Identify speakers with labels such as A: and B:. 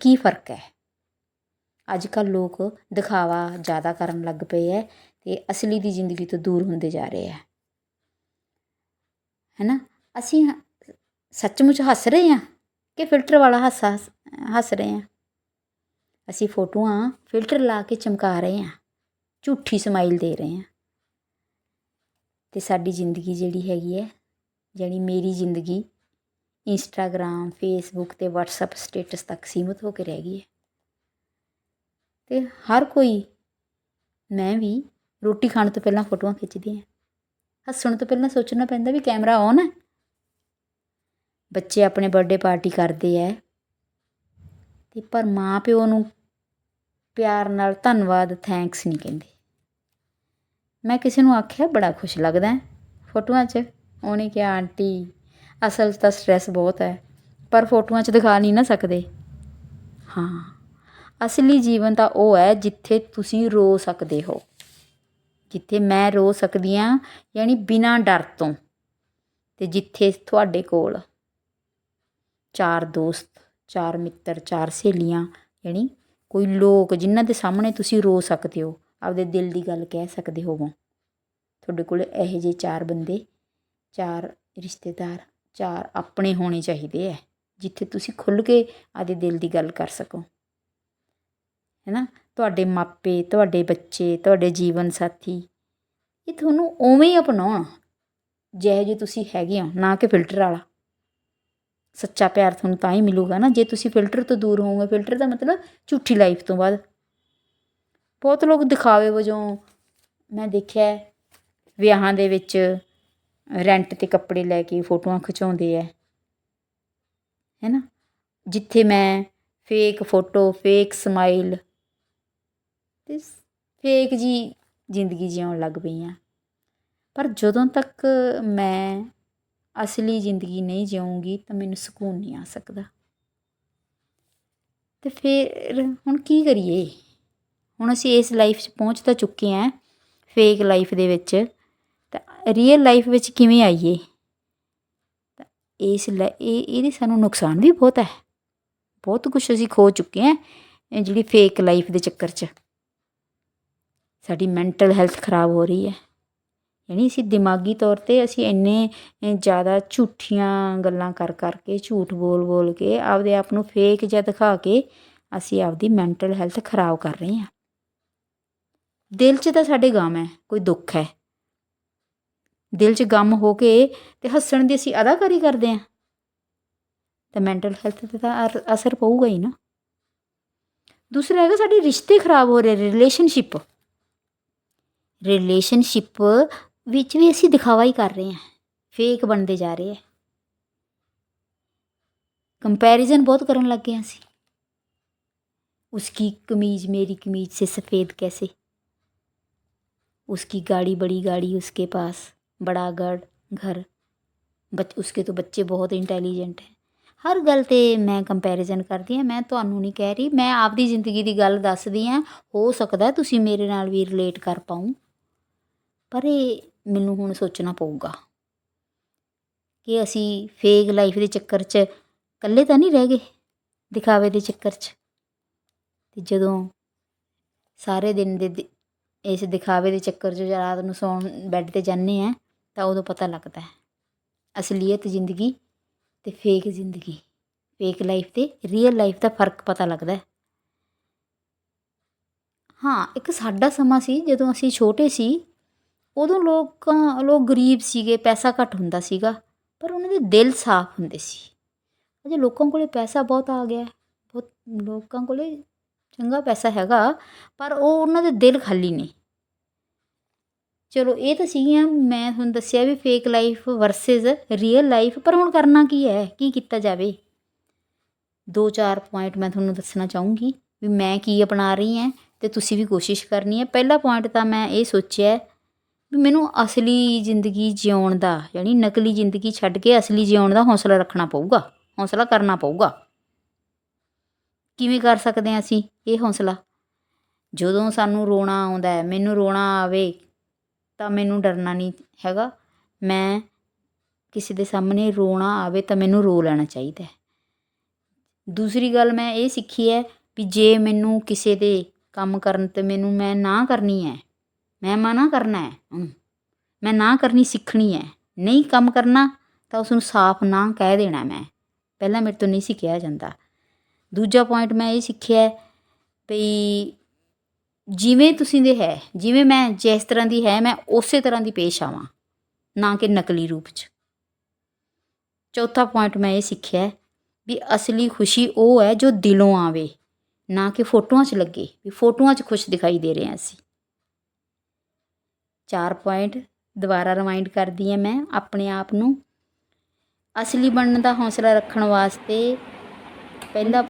A: ਕੀ ਫ਼ਰਕ ਹੈ? ਅੱਜ ਕੱਲ੍ਹ ਲੋਕ ਦਿਖਾਵਾ ਜ਼ਿਆਦਾ ਕਰਨ ਲੱਗ ਪਏ ਹੈ ਅਤੇ ਅਸਲੀ ਦੀ ਜ਼ਿੰਦਗੀ ਤੋਂ ਦੂਰ ਹੁੰਦੇ ਜਾ ਰਹੇ ਹੈ। ਹੈ ਨਾ ਅਸੀਂ ਸੱਚਮੁੱਚ ਹੱਸ ਰਹੇ ਹਾਂ ਕਿ ਫਿਲਟਰ ਵਾਲਾ ਹਾਸਾ, ਹੱਸ ਹੱਸ ਰਹੇ ਹਾਂ? ਅਸੀਂ ਫੋਟੋਆਂ ਫਿਲਟਰ ਲਾ ਕੇ ਚਮਕਾ ਰਹੇ ਹਾਂ, ਝੂਠੀ ਸਮਾਈਲ ਦੇ ਰਹੇ ਹਾਂ। ਅਤੇ ਸਾਡੀ ਜ਼ਿੰਦਗੀ ਜਿਹੜੀ ਹੈਗੀ ਹੈ, ਜਾਣੀ ਮੇਰੀ ਜ਼ਿੰਦਗੀ ਇੰਸਟਾਗ੍ਰਾਮ, ਫੇਸਬੁੱਕ ਅਤੇ ਵਟਸਐਪ ਸਟੇਟਸ ਤੱਕ ਸੀਮਤ ਹੋ ਕੇ ਰਹਿ ਗਈ ਹੈ। ਅਤੇ ਹਰ ਕੋਈ, ਮੈਂ ਵੀ ਰੋਟੀ ਖਾਣ ਤੋਂ ਪਹਿਲਾਂ ਫੋਟੋਆਂ ਖਿੱਚਦੀ ਹਾਂ। ਹੱਸਣ ਤੋਂ ਪਹਿਲਾਂ ਸੋਚਣਾ ਪੈਂਦਾ ਵੀ ਕੈਮਰਾ ਔਨ ਹੈ। ਬੱਚੇ ਆਪਣੇ ਬਰਥਡੇ ਪਾਰਟੀ ਕਰਦੇ ਹੈ। ਅਤੇ ਪਰ ਮਾਂ ਪਿਓ ਨੂੰ ਪਿਆਰ ਨਾਲ ਧੰਨਵਾਦ, ਥੈਂਕਸ ਨਹੀਂ ਕਹਿੰਦੇ। ਮੈਂ ਕਿਸੇ ਨੂੰ ਆਖਿਆ, ਬੜਾ ਖੁਸ਼ ਲੱਗਦਾ ਫੋਟੋਆਂ 'ਚ ਉਹਨੇ ਕਿਹਾ, ਆਂਟੀ ਅਸਲ 'ਚ ਤਾਂ ਸਟ੍ਰੈਸ ਬਹੁਤ ਹੈ, ਪਰ ਫੋਟੋਆਂ 'ਚ ਦਿਖਾ ਨਹੀਂ ਨਾ ਸਕਦੇ। ਹਾਂ, ਅਸਲੀ ਜੀਵਨ ਤਾਂ ਉਹ ਹੈ ਜਿੱਥੇ ਤੁਸੀਂ ਰੋ ਸਕਦੇ ਹੋ। ਜਿੱਥੇ ਮੈਂ ਰੋ ਸਕਦੀ ਹਾਂ, ਯਾਨੀ ਬਿਨਾਂ ਡਰ ਤੋਂ ਅਤੇ ਜਿੱਥੇ ਤੁਹਾਡੇ ਕੋਲ ਚਾਰ ਦੋਸਤ, ਚਾਰ ਮਿੱਤਰ, ਚਾਰ ਸਹੇਲੀਆਂ, ਯਾਨੀ ਕੋਈ ਲੋਕ ਜਿਨ੍ਹਾਂ ਦੇ ਸਾਹਮਣੇ ਤੁਸੀਂ ਰੋ ਸਕਦੇ ਹੋ, ਆਪਦੇ ਦਿਲ ਦੀ ਗੱਲ ਕਹਿ ਸਕਦੇ ਹੋਵੋ। ਤੁਹਾਡੇ ਕੋਲ ਇਹੋ ਜਿਹੇ ਚਾਰ ਬੰਦੇ, ਚਾਰ ਰਿਸ਼ਤੇਦਾਰ ਚਾਰ ਆਪਣੇ ਹੋਣੇ ਚਾਹੀਦੇ ਹੈ ਜਿੱਥੇ ਤੁਸੀਂ ਖੁੱਲ੍ਹ ਕੇ ਆਪਦੇ ਦਿਲ ਦੀ ਗੱਲ ਕਰ ਸਕੋ। ਹੈ ਨਾ ਤੁਹਾਡੇ ਮਾਪੇ, ਤੁਹਾਡੇ ਬੱਚੇ, ਤੁਹਾਡੇ ਜੀਵਨ ਸਾਥੀ, ਇਹ ਤੁਹਾਨੂੰ ਉਵੇਂ ਹੀ ਅਪਣਾਉਣ, ਜਿਹੋ ਜਿਹੇ ਤੁਸੀਂ ਹੈਗੇ ਹੋ, ਨਾ ਕਿ ਫਿਲਟਰ ਵਾਲਾ। ਸੱਚਾ ਪਿਆਰ ਤੁਹਾਨੂੰ ਤਾਂ ਹੀ ਮਿਲੂਗਾ ਨਾ, ਜੇ ਤੁਸੀਂ ਫਿਲਟਰ ਤੋਂ ਦੂਰ ਹੋਵੋਗੇ। ਫਿਲਟਰ ਦਾ ਮਤਲਬ ਝੂਠੀ ਲਾਈਫ ਤੋਂ ਬਾਅਦ। ਬਹੁਤ ਲੋਕ ਦਿਖਾਵੇ ਵਜੋਂ ਮੈਂ ਦੇਖਿਆ ਵਿਆਹਾਂ ਦੇ ਵਿੱਚ ਰੈਂਟ 'ਤੇ ਕੱਪੜੇ ਲੈ ਕੇ ਫੋਟੋਆਂ ਖਿਚਾਉਂਦੇ ਹੈ ਹੈ ਨਾ ਜਿੱਥੇ ਮੈਂ ਫੇਕ ਫੋਟੋ ਫੇਕ ਸਮਾਈਲ ਅਤੇ ਫੇਕ ਜੀ ਜ਼ਿੰਦਗੀ ਜਿਉਣ ਲੱਗ ਪਈ ਹਾਂ ਪਰ ਜਦੋਂ ਤੱਕ ਮੈਂ ਅਸਲੀ ਜ਼ਿੰਦਗੀ ਨਹੀਂ ਜਿਉਂਗੀ ਤਾਂ ਮੈਨੂੰ ਸਕੂਨ ਨਹੀਂ ਆ ਸਕਦਾ। ਅਤੇ ਫਿਰ ਹੁਣ ਕੀ ਕਰੀਏ? ਹੁਣ ਅਸੀਂ ਇਸ ਲਾਈਫ 'ਚ ਪਹੁੰਚ ਤਾਂ ਚੁੱਕੇ ਹਾਂ ਫੇਕ ਲਾਈਫ ਦੇ ਵਿੱਚ। ਤਾਂ ਰੀਅਲ ਲਾਈਫ ਵਿੱਚ ਕਿਵੇਂ ਆਈਏ? ਤਾਂ ਇਸ ਲ, ਇਹ, ਇਹਦੇ ਸਾਨੂੰ ਨੁਕਸਾਨ ਵੀ ਬਹੁਤ ਹੈ। ਬਹੁਤ ਕੁਛ ਅਸੀਂ ਖੋ ਚੁੱਕੇ ਹਾਂ ਜਿਹੜੀ ਫੇਕ ਲਾਈਫ ਦੇ ਚੱਕਰ 'ਚ। ਸਾਡੀ ਮੈਂਟਲ ਹੈਲਥ ਖਰਾਬ ਹੋ ਰਹੀ ਹੈ। ਯਾਨੀ ਅਸੀਂ ਦਿਮਾਗੀ ਤੌਰ 'ਤੇ ਅਸੀਂ ਇੰਨੇ ਜ਼ਿਆਦਾ ਝੂਠੀਆਂ ਗੱਲਾਂ ਕਰ ਕਰਕੇ ਝੂਠ ਬੋਲ ਬੋਲ ਕੇ, ਆਪਦੇ ਆਪ ਨੂੰ ਫੇਕ ਜਿਹਾ ਦਿਖਾ ਕੇ ਅਸੀਂ ਆਪਦੀ ਮੈਂਟਲ ਹੈਲਥ ਖਰਾਬ ਕਰ ਰਹੇ ਹਾਂ। ਦਿਲ 'ਚ ਤਾਂ ਸਾਡੇ ਗਮ ਹੈ, ਕੋਈ ਦੁੱਖ ਹੈ। ਦਿਲ 'ਚ ਗਮ ਹੋ ਕੇ ਤੇ ਹੱਸਣ ਦੀ ਅਸੀਂ ਅਦਾਕਾਰੀ ਕਰਦੇ ਹਾਂ ਤਾਂ ਮੈਂਟਲ ਹੈਲਥ 'ਤੇ ਤਾਂ ਅਰ- ਅਸਰ ਪਊਗਾ ਹੀ ਨਾ ਦੂਸਰਾ ਹੈਗਾ ਸਾਡੇ ਰਿਸ਼ਤੇ ਖਰਾਬ ਹੋ ਰਹੇ ਰਿਲੇਸ਼ਨਸ਼ਿਪ ਰਿਲੇਸ਼ਨਸ਼ਿਪ ਵਿੱਚ ਵੀ ਅਸੀਂ ਦਿਖਾਵਾ ਹੀ ਕਰ ਰਹੇ ਹਾਂ ਫੇਕ ਬਣਦੇ ਜਾ ਰਹੇ ਹੈ ਕੰਪੈਰੀਜ਼ਨ ਬਹੁਤ ਕਰਨ ਲੱਗ ਗਏ ਹਾਂ ਅਸੀਂ उसकी कमीज मेरी कमीज से सफ़ेद कैसे उसकी गाड़ी बड़ी गाड़ी उसके पास ਬੜਾ ਗੜ ਘਰ ਬੱਚ ਉਸਕੇ ਤੋਂ ਬੱਚੇ ਬਹੁਤ ਇੰਟੈਲੀਜੈਂਟ ਹੈ ਹਰ ਗੱਲ ਤੇ ਮੈਂ ਕੰਪੈਰੀਜ਼ਨ ਕਰਦੀ ਹਾਂ ਮੈਂ ਤੁਹਾਨੂੰ ਨਹੀਂ ਕਹਿ ਰਹੀ ਮੈਂ ਆਪਦੀ ਜ਼ਿੰਦਗੀ ਦੀ ਗੱਲ ਦੱਸਦੀ ਹਾਂ ਹੋ ਸਕਦਾ ਤੁਸੀਂ ਮੇਰੇ ਨਾਲ ਵੀ ਰਿਲੇਟ ਕਰ ਪਾਉ ਪਰ ਇਹ ਮੈਨੂੰ ਹੁਣ ਸੋਚਣਾ ਪਊਗਾ ਕਿ ਅਸੀਂ ਫੇਕ ਲਾਈਫ ਦੇ ਚੱਕਰ 'ਚ ਇਕੱਲੇ ਤਾਂ ਨਹੀਂ ਰਹਿ ਗਏ ਦਿਖਾਵੇ ਦੇ ਚੱਕਰ 'ਚ ਤੇ ਜਦੋਂ ਸਾਰੇ ਦਿਨ ਦੇ ਇਸ ਦਿਖਾਵੇ ਦੇ ਚੱਕਰ 'ਚ ਰਾਤ ਨੂੰ ਸੌਣ ਬੈੱਡ ਤੇ ਜਾਂਦੇ ਆ ਤਾਂ ਉਦੋਂ ਪਤਾ ਲੱਗਦਾ ਹੈ। ਅਸਲੀਅਤ ਜ਼ਿੰਦਗੀ ਅਤੇ ਫੇਕ ਜ਼ਿੰਦਗੀ। ਫੇਕ ਲਾਈਫ 'ਤੇ ਰੀਅਲ ਲਾਈਫ ਦਾ ਫ਼ਰਕ ਪਤਾ ਲੱਗਦਾ ਹੈ। ਹਾਂ, ਇੱਕ ਸਾਡਾ ਸਮਾਂ ਸੀ, ਜਦੋਂ ਅਸੀਂ ਛੋਟੇ ਸੀ, ਉਦੋਂ ਲੋਕਾਂ, ਲੋਕ ਗਰੀਬ ਸੀਗੇ, ਪੈਸਾ ਘੱਟ ਹੁੰਦਾ ਸੀਗਾ, ਪਰ ਉਹਨਾਂ ਦੇ ਦਿਲ ਸਾਫ਼ ਹੁੰਦੇ ਸੀ। ਅਜੇ ਲੋਕਾਂ ਕੋਲੇ ਪੈਸਾ ਬਹੁਤ ਆ ਗਿਆ ਬਹੁਤ ਲੋਕਾਂ ਕੋਲੇ ਚੰਗਾ ਪੈਸਾ ਹੈਗਾ, ਪਰ ਉਹ ਉਹਨਾਂ ਦੇ ਦਿਲ ਖਾਲੀ ਨੇ। ਚਲੋ ਇਹ ਤਾਂ ਸੀਗੀਆਂ, ਮੈਂ ਤੁਹਾਨੂੰ ਦੱਸਿਆ ਵੀ fake life versus real life ਪਰ ਹੁਣ ਕਰਨਾ ਕੀ ਹੈ? ਕੀ ਕੀਤਾ ਜਾਵੇ? ਦੋ ਚਾਰ ਪੁਆਇੰਟ ਮੈਂ ਤੁਹਾਨੂੰ ਦੱਸਣਾ ਚਾਹੂੰਗੀ ਵੀ ਮੈਂ ਕੀ ਅਪਣਾ ਰਹੀ ਹਾਂ ਅਤੇ ਤੁਸੀਂ ਵੀ ਕੋਸ਼ਿਸ਼ ਕਰਨੀ ਹੈ। ਪਹਿਲਾ ਪੁਆਇੰਟ ਤਾਂ ਮੈਂ ਇਹ ਸੋਚਿਆ ਵੀ ਮੈਨੂੰ ਅਸਲੀ ਜ਼ਿੰਦਗੀ ਜਿਉਣ ਦਾ, ਯਾਨੀ ਨਕਲੀ ਜ਼ਿੰਦਗੀ ਛੱਡ ਕੇ ਅਸਲੀ ਜਿਉਣ ਦਾ ਹੌਸਲਾ ਰੱਖਣਾ ਪਊਗਾ, ਹੌਸਲਾ ਕਰਨਾ ਪਊਗਾ। ਕਿਵੇਂ ਕਰ ਸਕਦੇ ਹਾਂ ਅਸੀਂ ਇਹ ਹੌਸਲਾ? ਜਦੋਂ ਸਾਨੂੰ ਰੋਣਾ ਆਉਂਦਾ ਹੈ, ਮੈਨੂੰ ਰੋਣਾ ਆਵੇ ਤਾਂ ਮੈਨੂੰ ਡਰਨਾ ਨਹੀਂ ਹੈਗਾ। ਮੈਂ ਕਿਸੇ ਦੇ ਸਾਹਮਣੇ ਰੋਣਾ ਆਵੇ ਤਾਂ ਮੈਨੂੰ ਰੋ ਲੈਣਾ ਚਾਹੀਦਾ ਦੂਸਰੀ ਗੱਲ ਮੈਂ ਇਹ ਸਿੱਖੀ ਹੈ ਵੀ ਜੇ ਮੈਨੂੰ ਕਿਸੇ ਦੇ ਕੰਮ ਕਰਨ ਤੇ ਮੈਨੂੰ ਮੈਂ ਨਾ ਕਰਨੀ ਹੈ, ਮੈਂ ਮਨਾ ਕਰਨਾ ਹੈ ਮੈਂ ਨਾ ਕਰਨੀ ਸਿੱਖਣੀ ਹੈ, ਨਹੀਂ ਕੰਮ ਕਰਨਾ ਤਾਂ ਉਸ ਨੂੰ ਸਾਫ਼ ਨਾ ਕਹਿ ਦੇਣਾ ਮੈਂ। ਪਹਿਲਾਂ ਮੇਰੇ ਤੋਂ ਨਹੀਂ ਸੀ ਕਿਹਾ ਜਾਂਦਾ। ਦੂਜਾ ਪੁਆਇੰਟ ਮੈਂ ਇਹ ਸਿੱਖਿਆ ਹੈ ਵੀ ਜਿਵੇਂ ਤੁਸੀਂ ਦੇ ਹੈ, ਜਿਵੇਂ ਮੈਂ ਜਿਸ ਤਰ੍ਹਾਂ ਦੀ ਹੈ, ਮੈਂ ਉਸੇ ਤਰ੍ਹਾਂ ਦੀ ਪੇਸ਼ ਆਵਾਂ, ਨਾ ਕਿ ਨਕਲੀ ਰੂਪ 'ਚ। ਚੌਥਾ ਪੁਆਇੰਟ ਮੈਂ ਇਹ ਸਿੱਖਿਆ ਹੈ ਵੀ ਅਸਲੀ ਖੁਸ਼ੀ ਉਹ ਹੈ ਜੋ ਦਿਲੋਂ ਆਵੇ, ਨਾ ਕਿ ਫੋਟੋਆਂ 'ਚ ਲੱਗੇ, ਵੀ ਫੋਟੋਆਂ 'ਚ ਖੁਸ਼ ਦਿਖਾਈ ਦੇ ਰਹੇ ਹਾਂ ਅਸੀਂ। ਚਾਰ ਪੁਆਇੰਟ ਦੁਬਾਰਾ ਰਿਮਾਈਂਡ ਕਰਦੀ ਹਾਂ ਮੈਂ ਆਪਣੇ ਆਪ ਨੂੰ। ਅਸਲੀ ਬਣਨ ਦਾ ਹੌਸਲਾ ਰੱਖਣ ਵਾਸਤੇ ਪਹਿਲਾ